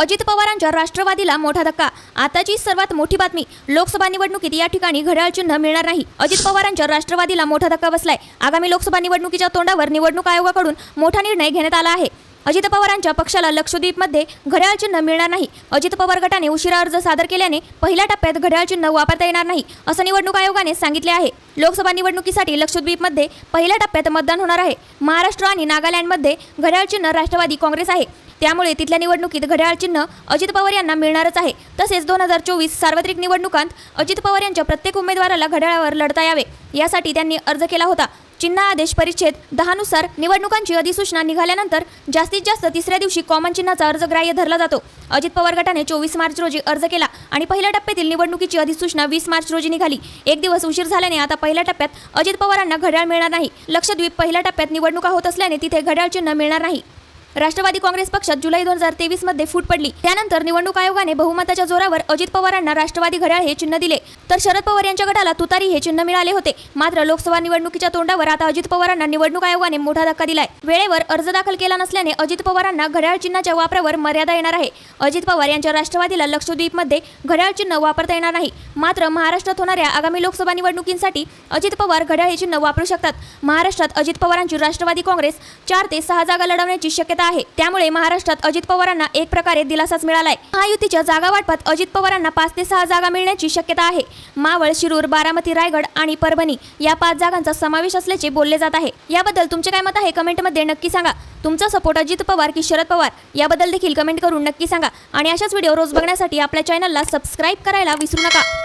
अजित पवारांच्या राष्ट्रवादीला मोठा धक्का. आताची सर्वात मोठी बातमी लोकसभा निवडणुकीत या ठिकाणी घड्याळ चिन्ह मिळणार नाही. अजित पवारांच्या राष्ट्रवादीला मोठा धक्का बसलाय. आगामी लोकसभा निवडणुकीच्या तोंडावर निवडणूक आयोगाकडून मोठा निर्णय घेण्यात आला आहे. अजित पवारांच्या पक्षाला लक्षद्वीपमध्ये घड्याळ चिन्ह मिळणार नाही. अजित पवार गटाने उशिरा अर्ज सादर केल्याने पहिल्या टप्प्यात घड्याळ चिन्ह वापरता येणार नाही असं निवडणूक आयोगाने सांगितले आहे. लोकसभा निवडणुकीसाठी लक्षद्वीपमध्ये पहिल्या टप्प्यात मतदान होणार आहे. महाराष्ट्र आणि नागालँडमध्ये घड्याळ चिन्ह राष्ट्रवादी काँग्रेस आहे. त्यामुळे तिथल्या निवडणुकीत घड्याळ चिन्ह अजित पवार यांना मिळणारच आहे. तसेच दोन हजार चोवीस सार्वत्रिक निवडणुकांत अजित पवार यांच्या प्रत्येक उमेदवाराला घड्याळावर लढता यावे यासाठी त्यांनी अर्ज केला होता. चिन्ह आदेश परिच्छेद दहानुसार निवडणुकांची अधिसूचना निघाल्यानंतर जास्तीत जास्त तिसऱ्या दिवशी कॉमन चिन्हाचा अर्ज ग्राह्य धरला जातो. अजित पवार गटाने चोवीस मार्च रोजी अर्ज केला आणि पहिल्या टप्प्यातील निवडणुकीची अधिसूचना वीस मार्च रोजी निघाली. एक दिवस उशीर झाल्याने आता पहिल्या टप्प्यात अजित पवारांना घड्याळ मिळणार नाही. लक्षद्वीप पहिल्या टप्प्यात निवडणुका होत असल्याने तिथे घड्याळ चिन्ह मिळणार नाही. राष्ट्रवादी काँग्रेस पक्षात जुलै दोन हजार तेवीसमध्ये फूट पडली. त्यानंतर निवडणूक आयोगाने बहुमताच्या जोरावर अजित पवारांना राष्ट्रवादी घड्याळ हे चिन्ह दिले. तर शरद पवार यांच्या गटाला तुतारी हे चिन्ह मिळाले होते. मात्र लोकसभा निवडणुकीच्या तोंडावर आता अजित पवारांना निवडणूक आयोगाने मोठा धक्का दिलाय. वेळेवर अर्ज दाखल केला नसल्याने अजित पवारांना घड्याळ चिन्हाच्या वापरावर मर्यादा येणार आहे. अजित पवार यांच्या राष्ट्रवादीला लक्षद्वीपमध्ये घड्याळ चिन्ह वापरता येणार नाही. मात्र महाराष्ट्रात होणाऱ्या आगामी लोकसभा निवडणुकींसाठी अजित पवार घड्याळ हे चिन्ह वापरू शकतात. महाराष्ट्रात अजित पवारांची राष्ट्रवादी काँग्रेस चार ते सहा जागा लढवण्याची शक्यता आहे. त्यामुळे महाराष्ट्रात अजित पवारांना एक प्रकारे दिलासाच मिळालाय. महायुतीच्या जागा वाटपात अजित पवारांना पाच ते सहा जागा मिळण्याची शक्यता आहे. मावळ शिरूर बारामती रायगड आणि परभणी या पाच जागांचा समावेश असल्याचे बोलले जात आहे. याबद्दल तुमचे काय मत आहे? कमेंटमध्ये नक्की सांगा. तुमचा सपोर्ट अजित पवार की शरद पवार? याबद्दल देखील कमेंट करून नक्की सांगा. आणि अशाच व्हिडिओ रोज बघण्यासाठी आपल्या चॅनलला सबस्क्राईब करायला विसरू नका.